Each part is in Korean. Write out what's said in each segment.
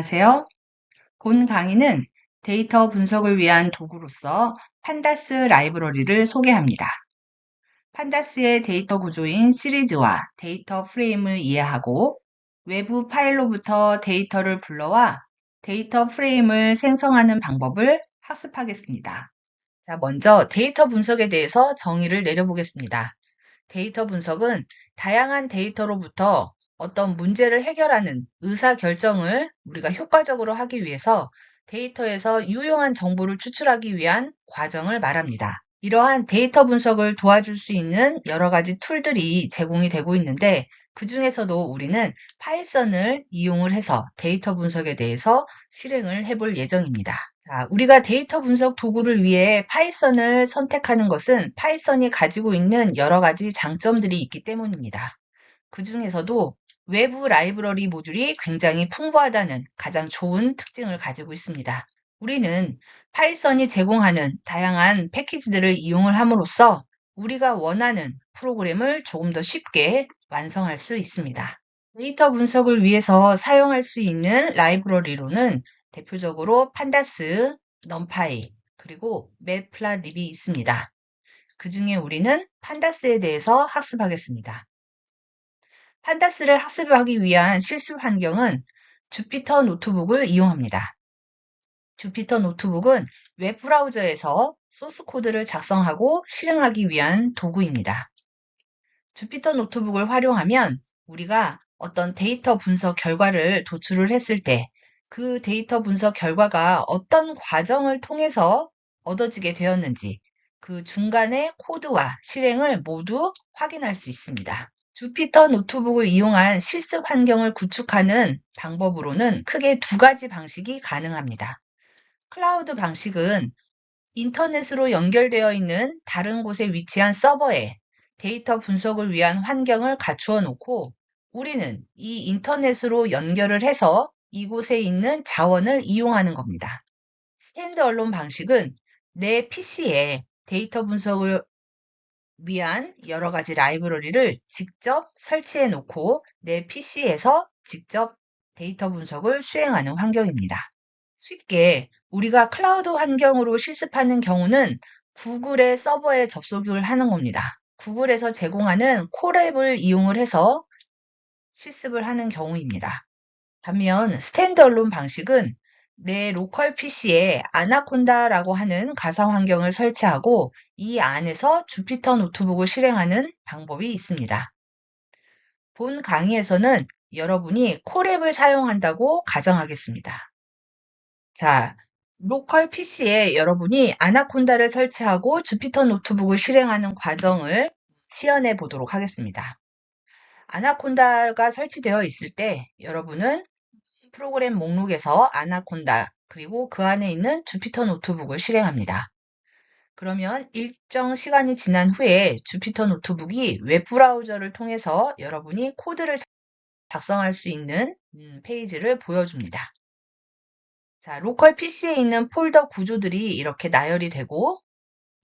안녕하세요. 본 강의는 데이터 분석을 위한 도구로서 판다스 라이브러리를 소개합니다. 판다스의 데이터 구조인 시리즈와 데이터 프레임을 이해하고 외부 파일로부터 데이터를 불러와 데이터 프레임을 생성하는 방법을 학습하겠습니다. 자, 먼저 데이터 분석에 대해서 정의를 내려보겠습니다. 데이터 분석은 다양한 데이터로부터 어떤 문제를 해결하는 의사 결정을 우리가 효과적으로 하기 위해서 데이터에서 유용한 정보를 추출하기 위한 과정을 말합니다. 이러한 데이터 분석을 도와줄 수 있는 여러 가지 툴들이 제공이 되고 있는데 그 중에서도 우리는 파이썬을 이용을 해서 데이터 분석에 대해서 실행을 해볼 예정입니다. 자, 우리가 데이터 분석 도구를 위해 파이썬을 선택하는 것은 파이썬이 가지고 있는 여러 가지 장점들이 있기 때문입니다. 그 중에서도 외부 라이브러리 모듈이 굉장히 풍부하다는 가장 좋은 특징을 가지고 있습니다. 우리는 파이썬이 제공하는 다양한 패키지들을 이용을 함으로써 우리가 원하는 프로그램을 조금 더 쉽게 완성할 수 있습니다. 데이터 분석을 위해서 사용할 수 있는 라이브러리로는 대표적으로 판다스, 넘파이, 그리고 맵플라립이 있습니다. 그 중에 우리는 판다스에 대해서 학습하겠습니다. 판다스를 학습하기 위한 실습 환경은 주피터 노트북을 이용합니다. 주피터 노트북은 웹브라우저에서 소스 코드를 작성하고 실행하기 위한 도구입니다. 주피터 노트북을 활용하면 우리가 어떤 데이터 분석 결과를 도출을 했을 때 그 데이터 분석 결과가 어떤 과정을 통해서 얻어지게 되었는지 그 중간의 코드와 실행을 모두 확인할 수 있습니다. 주피터 노트북을 이용한 실습 환경을 구축하는 방법으로는 크게 두 가지 방식이 가능합니다. 클라우드 방식은 인터넷으로 연결되어 있는 다른 곳에 위치한 서버에 데이터 분석을 위한 환경을 갖추어 놓고 우리는 이 인터넷으로 연결을 해서 이곳에 있는 자원을 이용하는 겁니다. 스탠드 얼론 방식은 내 PC에 데이터 분석을 위한 여러 가지 라이브러리를 직접 설치해 놓고 내 PC에서 직접 데이터 분석을 수행하는 환경입니다. 쉽게 우리가 클라우드 환경으로 실습하는 경우는 구글의 서버에 접속을 하는 겁니다. 구글에서 제공하는 콜앱을 이용을 해서 실습을 하는 경우입니다. 반면 스탠드얼론 방식은 내 로컬 PC에 아나콘다라고 하는 가상 환경을 설치하고 이 안에서 주피터 노트북을 실행하는 방법이 있습니다. 본 강의에서는 여러분이 콜앱을 사용한다고 가정하겠습니다. 자, 로컬 PC에 여러분이 아나콘다를 설치하고 주피터 노트북을 실행하는 과정을 시연해 보도록 하겠습니다. 아나콘다가 설치되어 있을 때 여러분은 프로그램 목록에서 아나콘다 그리고 그 안에 있는 주피터 노트북을 실행합니다. 그러면 일정 시간이 지난 후에 주피터 노트북이 웹브라우저를 통해서 여러분이 코드를 작성할 수 있는 음, 페이지를 보여줍니다. 자, 로컬 PC에 있는 폴더 구조들이 이렇게 나열이 되고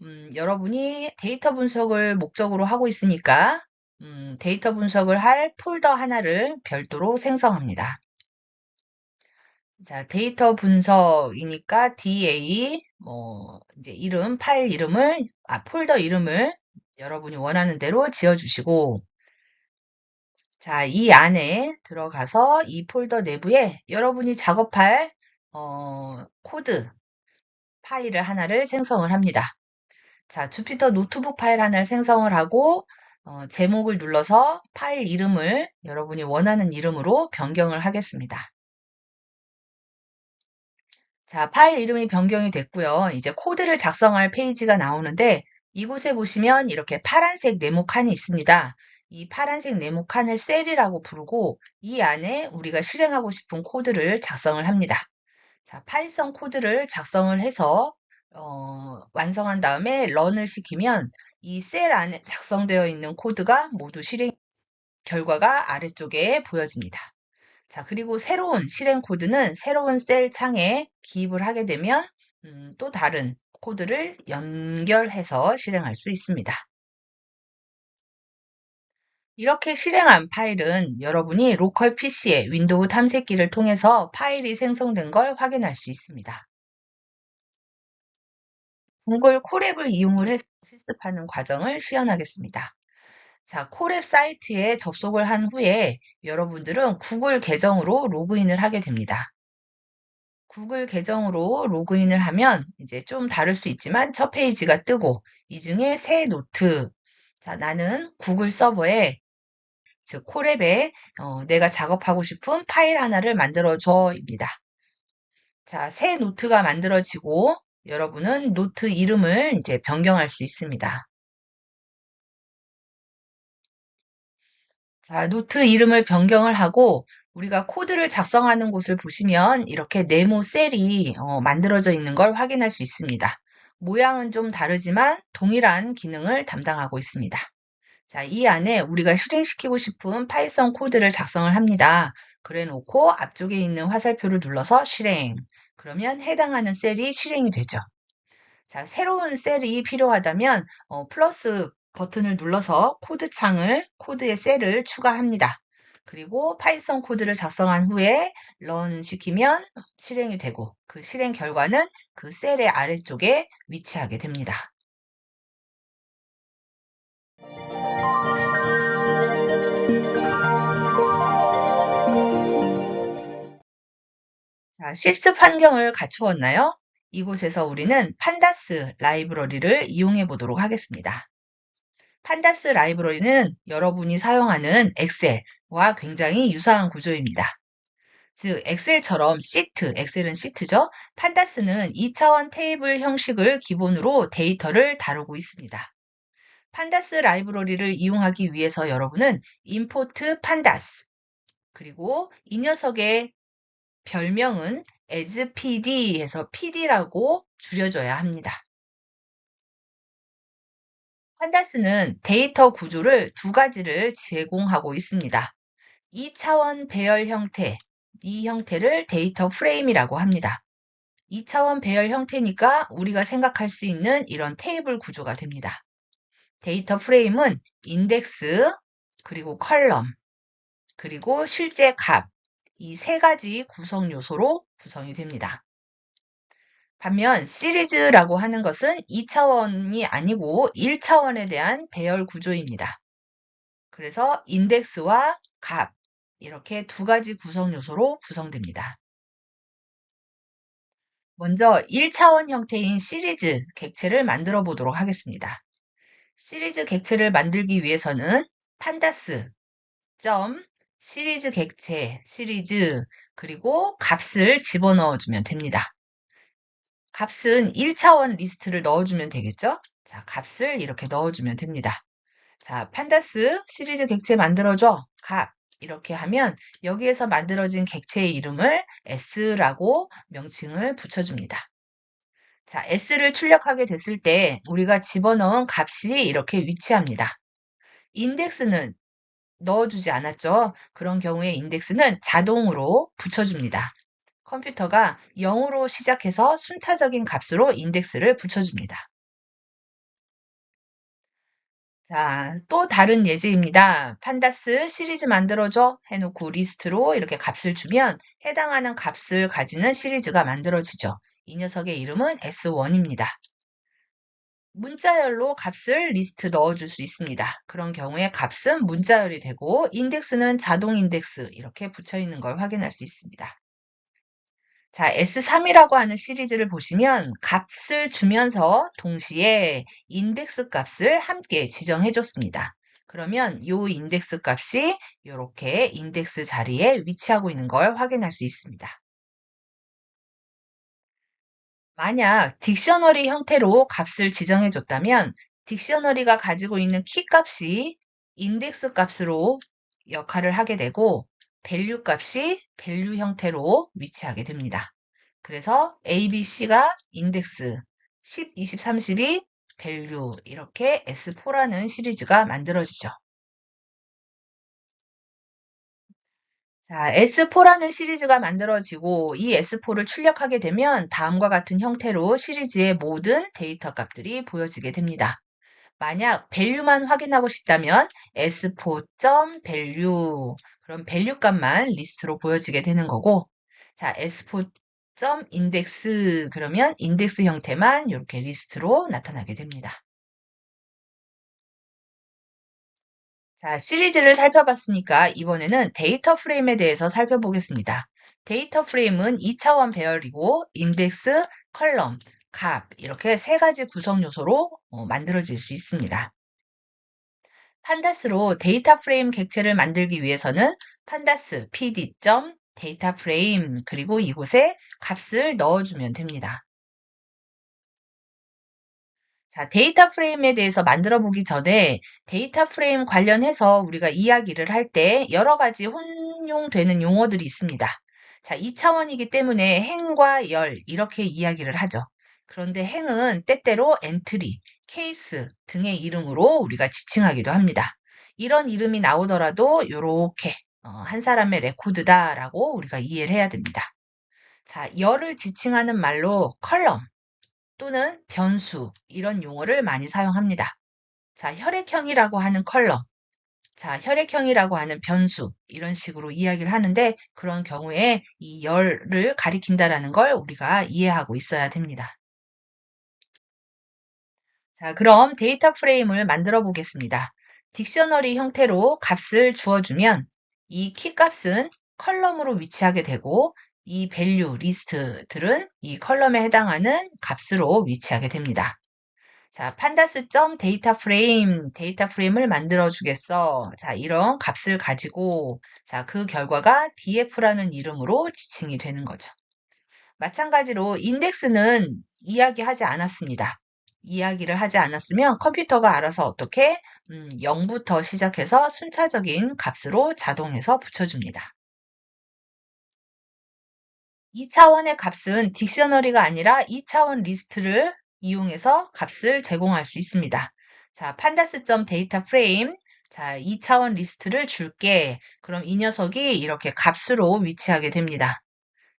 음, 여러분이 데이터 분석을 목적으로 하고 있으니까 음, 데이터 분석을 할 폴더 하나를 별도로 생성합니다. 자, 데이터 분석이니까 DA, 뭐, 이제 이름, 파일 이름을, 아, 폴더 이름을 여러분이 원하는 대로 지어 주시고, 자, 이 안에 들어가서 이 폴더 내부에 여러분이 작업할, 어, 코드 파일을 하나를 생성을 합니다. 자, 주피터 노트북 파일 하나를 생성을 하고, 어, 제목을 눌러서 파일 이름을 여러분이 원하는 이름으로 변경을 하겠습니다. 자, 파일 이름이 변경이 됐고요. 이제 코드를 작성할 페이지가 나오는데 이곳에 보시면 이렇게 파란색 네모 칸이 있습니다. 이 파란색 네모 칸을 셀이라고 부르고 이 안에 우리가 실행하고 싶은 코드를 작성을 합니다. 자, 파이썬 코드를 작성을 해서 어, 완성한 다음에 런을 시키면 이 셀 안에 작성되어 있는 코드가 모두 실행 결과가 아래쪽에 보여집니다. 자, 그리고 새로운 실행 코드는 새로운 셀 창에 기입을 하게 되면 음, 또 다른 코드를 연결해서 실행할 수 있습니다. 이렇게 실행한 파일은 여러분이 로컬 PC에 윈도우 탐색기를 통해서 파일이 생성된 걸 확인할 수 있습니다. 구글 콜앱을 이용을 해서 실습하는 과정을 시연하겠습니다. 자, 콜앱 사이트에 접속을 한 후에 여러분들은 구글 계정으로 로그인을 하게 됩니다. 구글 계정으로 로그인을 하면 이제 좀 다를 수 있지만 첫 페이지가 뜨고 이 중에 새 노트. 자, 나는 구글 서버에 즉 콜앱에 어, 내가 작업하고 싶은 파일 하나를 만들어 줘입니다. 자, 새 노트가 만들어지고 여러분은 노트 이름을 이제 변경할 수 있습니다. 자, 노트 이름을 변경을 하고 우리가 코드를 작성하는 곳을 보시면 이렇게 네모 셀이 어, 만들어져 있는 걸 확인할 수 있습니다. 모양은 좀 다르지만 동일한 기능을 담당하고 있습니다. 자, 이 안에 우리가 실행시키고 싶은 파이썬 코드를 작성을 합니다. 그래 놓고 앞쪽에 있는 화살표를 눌러서 실행. 그러면 해당하는 셀이 실행이 되죠. 자, 새로운 셀이 필요하다면 어, 플러스 버튼을 눌러서 코드 창을 코드의 셀을 추가합니다. 그리고 파이썬 코드를 작성한 후에 런 시키면 실행이 되고 그 실행 결과는 그 셀의 아래쪽에 위치하게 됩니다. 자, 실습 환경을 갖추었나요? 이곳에서 우리는 판다스 라이브러리를 이용해 보도록 하겠습니다. 판다스 라이브러리는 여러분이 사용하는 엑셀과 굉장히 유사한 구조입니다. 즉, 엑셀처럼 시트, 엑셀은 시트죠. 판다스는 2차원 테이블 형식을 기본으로 데이터를 다루고 있습니다. 판다스 라이브러리를 이용하기 위해서 여러분은 import pandas 그리고 이 녀석의 별명은 as pd에서 pd라고 줄여줘야 합니다. 판다스는 데이터 구조를 두 가지를 제공하고 있습니다. 2차원 배열 형태, 이 형태를 데이터 프레임이라고 합니다. 2차원 배열 형태니까 우리가 생각할 수 있는 이런 테이블 구조가 됩니다. 데이터 프레임은 인덱스, 그리고 컬럼, 그리고 실제 값, 이 세 가지 구성 요소로 구성이 됩니다. 반면 시리즈라고 하는 것은 2차원이 아니고 1차원에 대한 배열 구조입니다. 그래서 인덱스와 값 이렇게 두 가지 구성 요소로 구성됩니다. 먼저 1차원 형태인 시리즈 객체를 만들어 보도록 하겠습니다. 시리즈 객체를 만들기 위해서는 판다스 점 시리즈 객체, 시리즈, 그리고 값을 집어넣어 주면 됩니다. 값은 1차원 리스트를 넣어주면 되겠죠? 자, 값을 이렇게 넣어주면 됩니다. 자, 판다스 시리즈 객체 만들어줘. 값. 이렇게 하면 여기에서 만들어진 객체의 이름을 S라고 명칭을 붙여줍니다. 자, S를 출력하게 됐을 때 우리가 집어넣은 값이 이렇게 위치합니다. 인덱스는 넣어주지 않았죠. 그런 경우에 인덱스는 자동으로 붙여줍니다. 컴퓨터가 0으로 시작해서 순차적인 값으로 인덱스를 붙여줍니다. 자, 또 다른 예제입니다. 판다스 시리즈 만들어줘 해놓고 리스트로 이렇게 값을 주면 해당하는 값을 가지는 시리즈가 만들어지죠. 이 녀석의 이름은 S1입니다. 문자열로 값을 리스트 넣어줄 수 있습니다. 그런 경우에 값은 문자열이 되고 인덱스는 자동 인덱스 이렇게 붙여 있는 걸 확인할 수 있습니다. 자, S3이라고 하는 시리즈를 보시면 값을 주면서 동시에 인덱스 값을 함께 지정해 줬습니다. 그러면 이 인덱스 값이 이렇게 인덱스 자리에 위치하고 있는 걸 확인할 수 있습니다. 만약 딕셔너리 형태로 값을 지정해 줬다면 딕셔너리가 가지고 있는 키 값이 인덱스 값으로 역할을 하게 되고 밸류 값이 밸류 형태로 위치하게 됩니다. 그래서 A, B, C가 인덱스 10, 20, 30이 밸류 이렇게 S4라는 시리즈가 만들어지죠. 자, S4라는 시리즈가 만들어지고 이 S4를 출력하게 되면 다음과 같은 형태로 시리즈의 모든 데이터 값들이 보여지게 됩니다. 만약 value만 확인하고 싶다면 s4.value 그럼 value 값만 리스트로 보여지게 되는 거고 자 s4.index 그러면 인덱스 형태만 이렇게 리스트로 나타나게 됩니다. 자, 시리즈를 살펴봤으니까 이번에는 데이터 프레임에 대해서 살펴보겠습니다. 데이터 프레임은 2차원 배열이고 인덱스, 컬럼, 값 이렇게 세 가지 구성 요소로 어, 만들어질 수 있습니다. 판다스로 데이터 프레임 객체를 만들기 위해서는 판다스 pd. 데이터 프레임 그리고 이곳에 값을 넣어주면 됩니다. 자, 데이터 프레임에 대해서 만들어 보기 전에 데이터 프레임 관련해서 우리가 이야기를 할 때 여러 가지 혼용되는 용어들이 있습니다. 자, 2차원이기 때문에 행과 열 이렇게 이야기를 하죠. 그런데 행은 때때로 엔트리, 케이스 등의 이름으로 우리가 지칭하기도 합니다. 이런 이름이 나오더라도 이렇게 어, 한 사람의 레코드다라고 우리가 이해를 해야 됩니다. 자, 열을 지칭하는 말로 컬럼 또는 변수 이런 용어를 많이 사용합니다. 자, 혈액형이라고 하는 컬럼, 자, 혈액형이라고 하는 변수 이런 식으로 이야기를 하는데 그런 경우에 이 열을 가리킨다라는 걸 우리가 이해하고 있어야 됩니다. 자, 그럼 데이터 프레임을 만들어 보겠습니다. 딕셔너리 형태로 값을 주어주면 이 키 값은 컬럼으로 위치하게 되고 이 value 리스트들은 이 컬럼에 해당하는 값으로 위치하게 됩니다. 자, pandas 데이터 프레임, 데이터 프레임을 만들어 주겠어. 자, 이런 값을 가지고 자, 그 결과가 df라는 이름으로 지칭이 되는 거죠. 마찬가지로 인덱스는 이야기하지 않았습니다. 이야기를 하지 않았으면 컴퓨터가 알아서 어떻게 음, 0부터 시작해서 순차적인 값으로 자동해서 붙여줍니다. 2차원의 값은 딕셔너리가 아니라 2차원 리스트를 이용해서 값을 제공할 수 있습니다. 자, pandas.data frame 자, 2차원 리스트를 줄게. 그럼 이 녀석이 이렇게 값으로 위치하게 됩니다.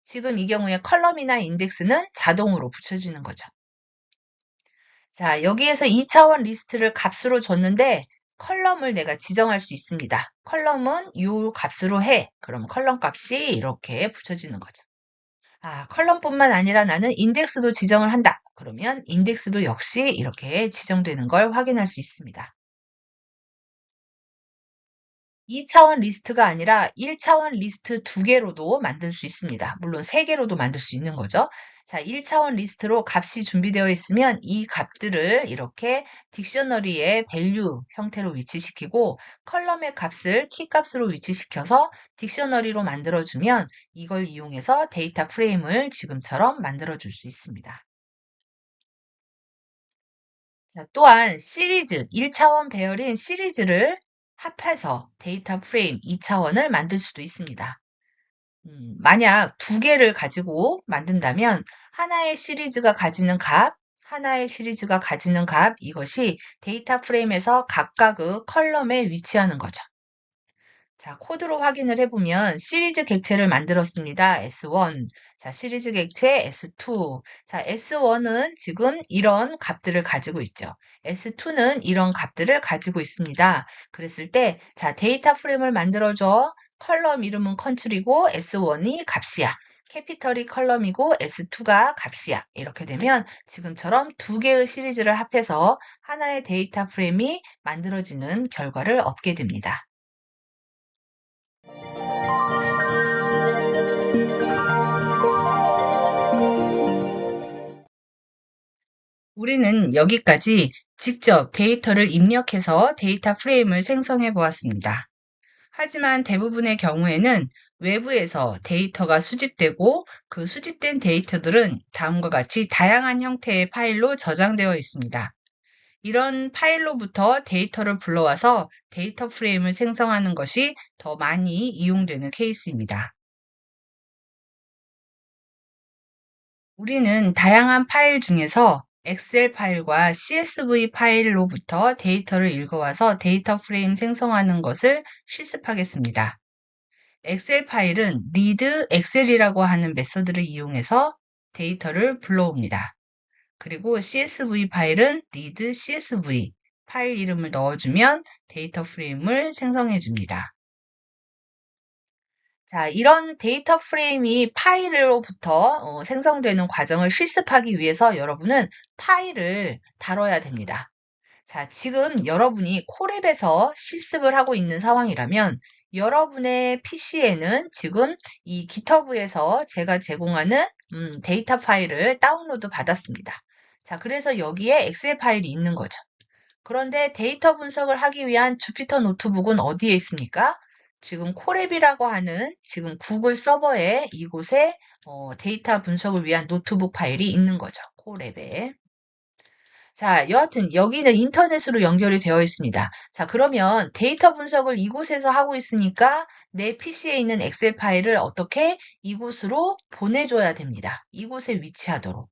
지금 이 경우에 컬럼이나 인덱스는 자동으로 붙여지는 거죠. 자, 여기에서 2차원 리스트를 값으로 줬는데 컬럼을 내가 지정할 수 있습니다. 컬럼은 이 값으로 해. 그럼 컬럼 값이 이렇게 붙여지는 거죠. 아, 컬럼뿐만 아니라 나는 인덱스도 지정을 한다. 그러면 인덱스도 역시 이렇게 지정되는 걸 확인할 수 있습니다. 2차원 리스트가 아니라 1차원 리스트 두 개로도 만들 수 있습니다. 물론 세 개로도 만들 수 있는 거죠. 자, 1차원 리스트로 값이 준비되어 있으면 이 값들을 이렇게 딕셔너리의 value 형태로 위치시키고 컬럼의 값을 키 값으로 위치시켜서 딕셔너리로 만들어주면 이걸 이용해서 데이터 프레임을 지금처럼 만들어줄 수 있습니다. 자, 또한 시리즈, 1차원 배열인 시리즈를 합해서 데이터 프레임 2차원을 만들 수도 있습니다. 음, 만약 두 개를 가지고 만든다면 하나의 시리즈가 가지는 값, 하나의 시리즈가 가지는 값, 이것이 데이터 프레임에서 각각의 컬럼에 위치하는 거죠. 자, 코드로 확인을 해보면 시리즈 객체를 만들었습니다. S1. 자, 시리즈 객체 S2. 자, S1은 지금 이런 값들을 가지고 있죠. S2는 이런 값들을 가지고 있습니다. 그랬을 때, 자, 데이터 프레임을 만들어줘. 컬럼 이름은 컨트리고 S1이 값이야. 캐피털이 컬럼이고 S2가 값이야. 이렇게 되면 지금처럼 두 개의 시리즈를 합해서 하나의 데이터 프레임이 만들어지는 결과를 얻게 됩니다. 우리는 여기까지 직접 데이터를 입력해서 데이터 프레임을 생성해 보았습니다. 하지만 대부분의 경우에는 외부에서 데이터가 수집되고 그 수집된 데이터들은 다음과 같이 다양한 형태의 파일로 저장되어 있습니다. 이런 파일로부터 데이터를 불러와서 데이터 프레임을 생성하는 것이 더 많이 이용되는 케이스입니다. 우리는 다양한 파일 중에서 엑셀 파일과 CSV 파일로부터 데이터를 읽어와서 데이터 프레임 생성하는 것을 실습하겠습니다. 엑셀 파일은 read excel이라고 하는 메서드를 이용해서 데이터를 불러옵니다. 그리고 CSV 파일은 read CSV, 파일 이름을 넣어주면 데이터 프레임을 생성해 줍니다. 자, 이런 데이터 프레임이 파일로부터 어, 생성되는 과정을 실습하기 위해서 여러분은 파일을 다뤄야 됩니다. 자, 지금 여러분이 콜앱에서 실습을 하고 있는 상황이라면 여러분의 PC에는 지금 이 GitHub에서 제가 제공하는 음, 데이터 파일을 다운로드 받았습니다. 자, 그래서 여기에 엑셀 파일이 있는 거죠. 그런데 데이터 분석을 하기 위한 주피터 노트북은 어디에 있습니까? 지금 콜앱이라고 하는 지금 구글 서버에 이곳에 어, 데이터 분석을 위한 노트북 파일이 있는 거죠. 콜앱에. 자, 여하튼 여기는 인터넷으로 연결이 되어 있습니다. 자, 그러면 데이터 분석을 이곳에서 하고 있으니까 내 PC에 있는 엑셀 파일을 어떻게 이곳으로 보내줘야 됩니다. 이곳에 위치하도록.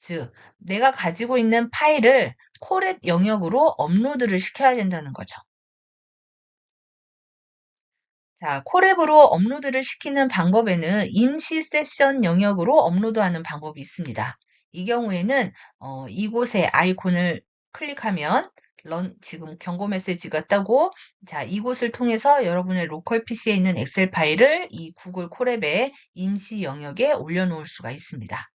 즉, 내가 가지고 있는 파일을 콜앱 영역으로 업로드를 시켜야 된다는 거죠. 자, 콜앱으로 업로드를 시키는 방법에는 임시 세션 영역으로 업로드하는 방법이 있습니다. 이 경우에는 어, 이곳에 아이콘을 클릭하면 런 지금 경고 메시지가 뜨고 자 이곳을 통해서 여러분의 로컬 PC에 있는 엑셀 파일을 이 구글 콜앱의 임시 영역에 올려놓을 수가 있습니다.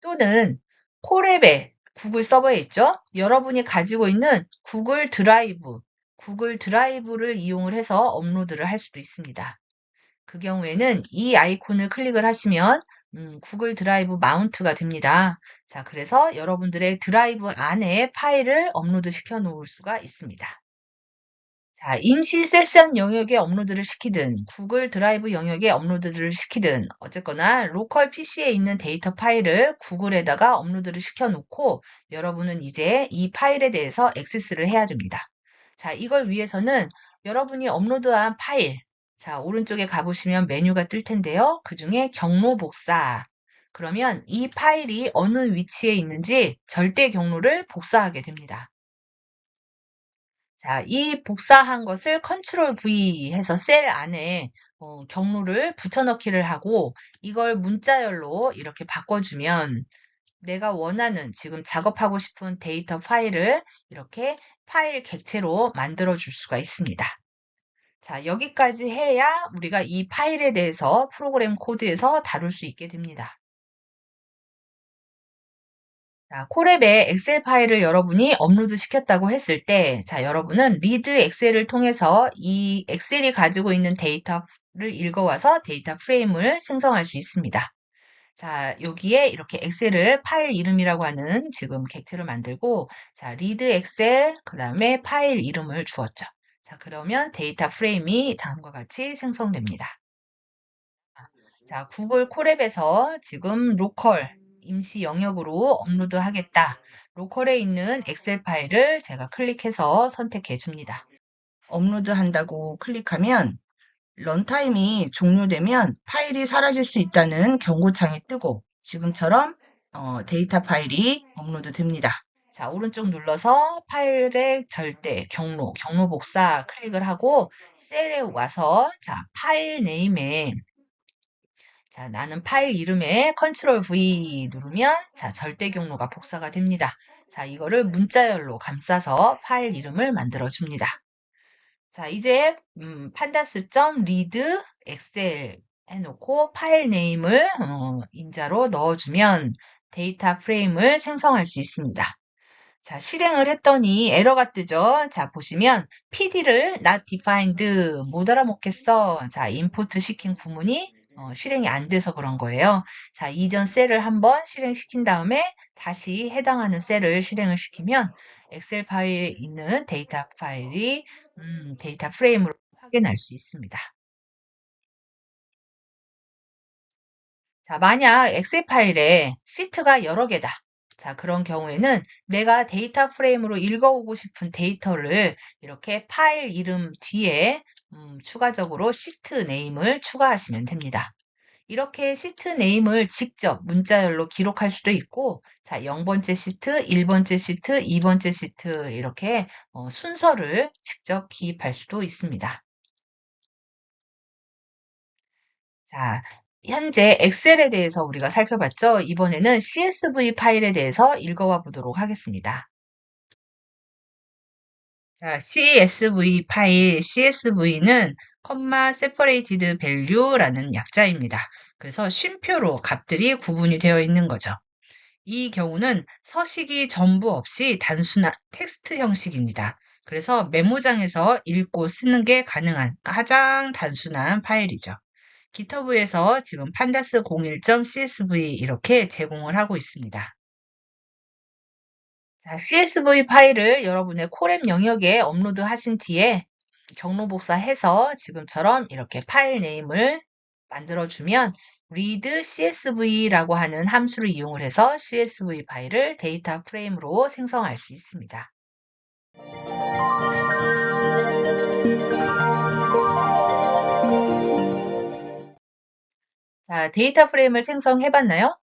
또는 콜앱에 구글 서버에 있죠. 여러분이 가지고 있는 구글 드라이브, 구글 드라이브를 이용을 해서 업로드를 할 수도 있습니다. 그 경우에는 이 아이콘을 클릭을 하시면 음, 구글 드라이브 마운트가 됩니다. 자, 그래서 여러분들의 드라이브 안에 파일을 업로드 시켜 놓을 수가 있습니다. 자, 임시 세션 영역에 업로드를 시키든 구글 드라이브 영역에 업로드를 시키든 어쨌거나 로컬 PC에 있는 데이터 파일을 구글에다가 업로드를 시켜 놓고 여러분은 이제 이 파일에 대해서 액세스를 해야 됩니다. 자, 이걸 위해서는 여러분이 업로드한 파일, 자, 오른쪽에 가보시면 메뉴가 뜰 텐데요. 그 중에 경로 복사. 그러면 이 파일이 어느 위치에 있는지 절대 경로를 복사하게 됩니다. 자, 이 복사한 것을 컨트롤 V 해서 셀 안에 어, 경로를 붙여넣기를 하고 이걸 문자열로 이렇게 바꿔주면 내가 원하는 지금 작업하고 싶은 데이터 파일을 이렇게 파일 객체로 만들어 줄 수가 있습니다. 자, 여기까지 해야 우리가 이 파일에 대해서 프로그램 코드에서 다룰 수 있게 됩니다. 자, 콜앱에 엑셀 파일을 여러분이 업로드 시켰다고 했을 때, 자, 여러분은 리드 엑셀을 통해서 이 엑셀이 가지고 있는 데이터를 읽어와서 데이터 프레임을 생성할 수 있습니다. 자, 여기에 이렇게 엑셀을 파일 이름이라고 하는 지금 객체를 만들고, 자, 리드 엑셀, 그 다음에 파일 이름을 주었죠. 자, 그러면 데이터 프레임이 다음과 같이 생성됩니다. 자, 구글 콜앱에서 지금 로컬 임시 영역으로 업로드 하겠다. 로컬에 있는 엑셀 파일을 제가 클릭해서 선택해 줍니다. 업로드 한다고 클릭하면 런타임이 종료되면 파일이 사라질 수 있다는 경고창이 뜨고 지금처럼 어, 데이터 파일이 업로드 됩니다. 자, 오른쪽 눌러서 파일의 절대, 경로, 경로 복사 클릭을 하고 셀에 와서 자, 파일 네임에 자, 나는 파일 이름에 컨트롤 V 누르면 자, 절대 경로가 복사가 됩니다. 자, 이거를 문자열로 감싸서 파일 이름을 만들어 줍니다. 자, 이제 음, pandas.read excel 해놓고 파일 네임을 어, 인자로 넣어주면 데이터 프레임을 생성할 수 있습니다. 자, 실행을 했더니 에러가 뜨죠. 자, 보시면 PD를 not defined 못 알아먹겠어. 자, 임포트 시킨 구문이 어, 실행이 안 돼서 그런 거예요. 자, 이전 셀을 한번 실행시킨 다음에 다시 해당하는 셀을 실행을 시키면 엑셀 파일에 있는 데이터 파일이 음, 데이터 프레임으로 확인할 수 있습니다. 자, 만약 엑셀 파일에 시트가 여러 개다. 자, 그런 경우에는 내가 데이터 프레임으로 읽어오고 싶은 데이터를 이렇게 파일 이름 뒤에 음, 추가적으로 시트 네임을 추가하시면 됩니다. 이렇게 시트 네임을 직접 문자열로 기록할 수도 있고, 자, 0번째 시트, 1번째 시트, 2번째 시트, 이렇게 어, 순서를 직접 기입할 수도 있습니다. 자, 현재 엑셀에 대해서 우리가 살펴봤죠. 이번에는 CSV 파일에 대해서 읽어와 보도록 하겠습니다. 자, CSV 파일, CSV는 comma separated value라는 약자입니다. 그래서 쉼표로 값들이 구분이 되어 있는 거죠. 이 경우는 서식이 전부 없이 단순한 텍스트 형식입니다. 그래서 메모장에서 읽고 쓰는 게 가능한 가장 단순한 파일이죠. GitHub에서 지금 pandas 01.csv 이렇게 제공을 하고 있습니다. 자, CSV 파일을 여러분의 코랩 영역에 업로드 하신 뒤에 경로 복사해서 지금처럼 이렇게 파일 네임을 만들어주면 read csv라고 하는 함수를 이용을 해서 csv 파일을 데이터 프레임으로 생성할 수 있습니다. 자, 데이터 프레임을 생성해 봤나요?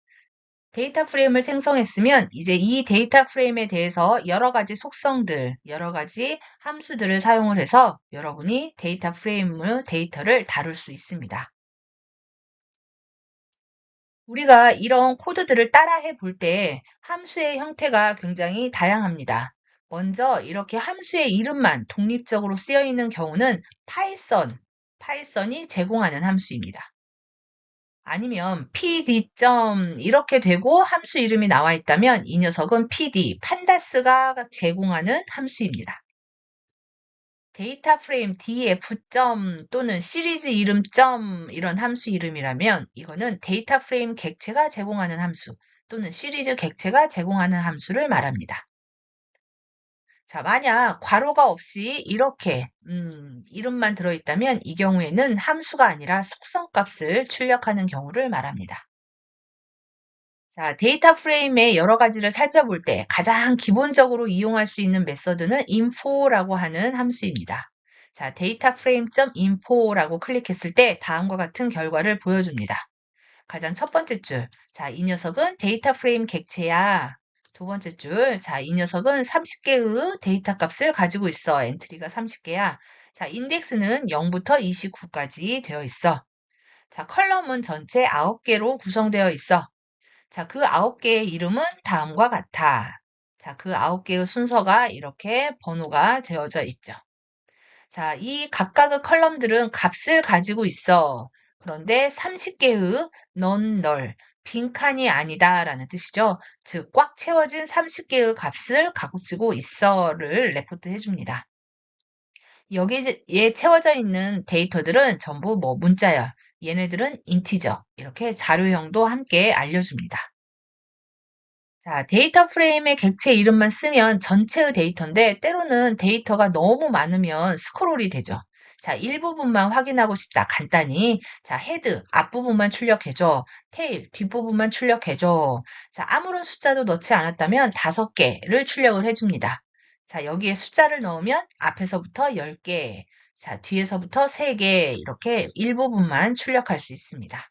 데이터 프레임을 생성했으면 이제 이 데이터 프레임에 대해서 여러 가지 속성들, 여러 가지 함수들을 사용을 해서 여러분이 데이터 프레임을, 데이터를 다룰 수 있습니다. 우리가 이런 코드들을 따라해 볼 때 함수의 형태가 굉장히 다양합니다. 먼저 이렇게 함수의 이름만 독립적으로 쓰여 있는 경우는 파이썬, 파이썬이 제공하는 함수입니다. 아니면 pd. 이렇게 되고 함수 이름이 나와 있다면 이 녀석은 pd, 판다스가 제공하는 함수입니다. 데이터 프레임 df. 또는 시리즈 이름. 이런 함수 이름이라면 이거는 데이터 프레임 객체가 제공하는 함수 또는 시리즈 객체가 제공하는 함수를 말합니다. 자, 만약 괄호가 없이 이렇게 음, 이름만 들어있다면 이 경우에는 함수가 아니라 속성값을 출력하는 경우를 말합니다. 자, 데이터 프레임의 여러 가지를 살펴볼 때 가장 기본적으로 이용할 수 있는 메서드는 info라고 하는 함수입니다. 자, 데이터 프레임.info라고 클릭했을 때 다음과 같은 결과를 보여줍니다. 가장 첫 번째 줄, 자, 이 녀석은 데이터 프레임 객체야. 두 번째 줄, 자, 이 녀석은 30개의 데이터 값을 가지고 있어. 엔트리가 30개야. 자, 인덱스는 0부터 29까지 되어 있어. 자, 컬럼은 전체 9개로 구성되어 있어. 자, 그 9개의 이름은 다음과 같아. 자, 그 9개의 순서가 이렇게 번호가 되어져 있죠. 자, 이 각각의 컬럼들은 값을 가지고 있어. 그런데 30개의 넌 널, 빈칸이 아니다 라는 뜻이죠. 즉, 꽉 채워진 30개의 값을 가지고 있어를 레포트 해줍니다. 여기에 채워져 있는 데이터들은 전부 뭐 문자야. 얘네들은 인티저. 이렇게 자료형도 함께 알려줍니다. 자, 데이터 프레임의 객체 이름만 쓰면 전체의 데이터인데 때로는 데이터가 너무 많으면 스크롤이 되죠. 자, 일부분만 확인하고 싶다. 간단히. 자, 헤드 앞부분만 출력해줘. 테일 뒷부분만 출력해줘. 자, 아무런 숫자도 넣지 않았다면 다섯 개를 출력을 해줍니다. 자, 여기에 숫자를 넣으면 앞에서부터 10개, 자, 뒤에서부터 3개 이렇게 일부분만 출력할 수 있습니다.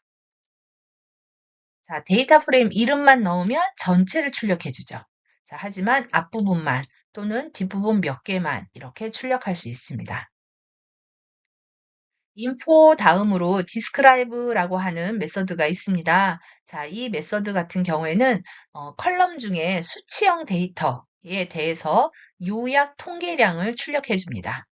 자, 데이터 프레임 이름만 넣으면 전체를 출력해 주죠. 자, 하지만 앞부분만 또는 뒷부분 몇 개만 이렇게 출력할 수 있습니다. Info 다음으로 describe라고 하는 메서드가 있습니다. 자, 이 메서드 같은 경우에는 어, 컬럼 중에 수치형 데이터에 대해서 요약 통계량을 출력해 줍니다.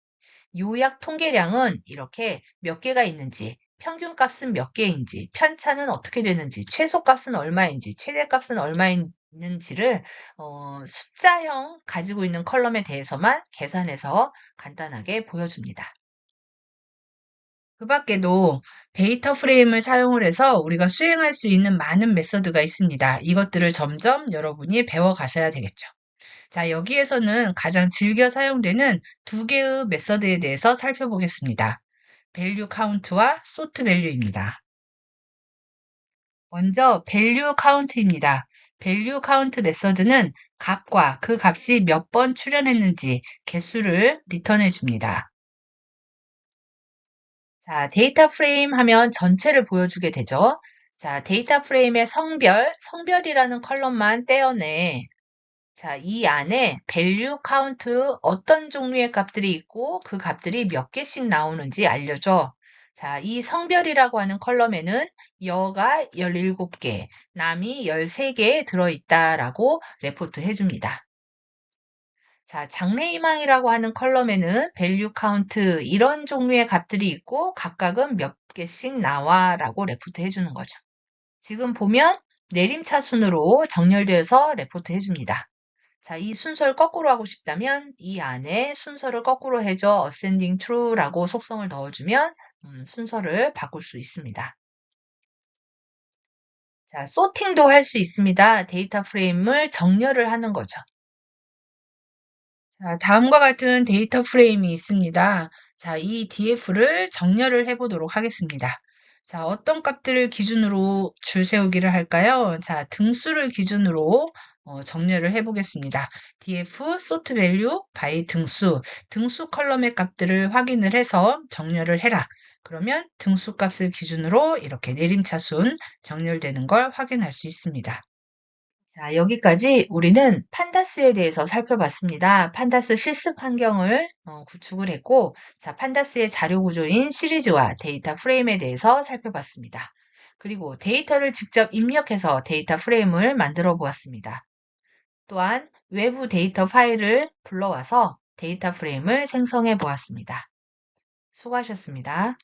요약 통계량은 이렇게 몇 개가 있는지, 평균값은 몇 개인지, 편차는 어떻게 되는지, 최소값은 얼마인지, 최대값은 얼마인지를 어, 숫자형 가지고 있는 컬럼에 대해서만 계산해서 간단하게 보여줍니다. 그 밖에도 데이터 프레임을 사용을 해서 우리가 수행할 수 있는 많은 메서드가 있습니다. 이것들을 점점 여러분이 배워 가셔야 되겠죠. 자, 여기에서는 가장 즐겨 사용되는 두 개의 메서드에 대해서 살펴보겠습니다. value count와 sort value입니다. 먼저 value count입니다. value count 메서드는 값과 그 값이 몇 번 출현했는지 개수를 리턴해 줍니다. 자, 데이터 프레임 하면 전체를 보여주게 되죠. 자, 데이터 프레임의 성별, 성별이라는 컬럼만 떼어내. 자, 이 안에 value count 어떤 종류의 값들이 있고 그 값들이 몇 개씩 나오는지 알려줘. 자, 이 성별이라고 하는 컬럼에는 여가 17개, 남이 13개 들어있다라고 레포트 해줍니다. 자, 장래희망이라고 하는 컬럼에는 value count 이런 종류의 값들이 있고 각각은 몇 개씩 나와 라고 레포트 해주는 거죠. 지금 보면 내림차 순으로 정렬되어서 레포트 해줍니다. 자, 이 순서를 거꾸로 하고 싶다면 이 안에 순서를 거꾸로 해줘 ascending true라고 속성을 넣어주면 음, 순서를 바꿀 수 있습니다. 자, 소팅도 할 수 있습니다. 데이터 프레임을 정렬을 하는 거죠. 자, 다음과 같은 데이터 프레임이 있습니다. 자, 이 df를 정렬을 해보도록 하겠습니다. 자, 어떤 값들을 기준으로 줄 세우기를 할까요? 자, 등수를 기준으로 어, 정렬을 해보겠습니다. df sort value by 등수, 등수 컬럼의 값들을 확인을 해서 정렬을 해라. 그러면 등수 값을 기준으로 이렇게 내림차순 정렬되는 걸 확인할 수 있습니다. 자, 여기까지 우리는 판다스에 대해서 살펴봤습니다. 판다스 실습 환경을 어, 구축을 했고, 자, 판다스의 자료 구조인 시리즈와 데이터 프레임에 대해서 살펴봤습니다. 그리고 데이터를 직접 입력해서 데이터 프레임을 만들어 보았습니다. 또한 외부 데이터 파일을 불러와서 데이터 프레임을 생성해 보았습니다. 수고하셨습니다.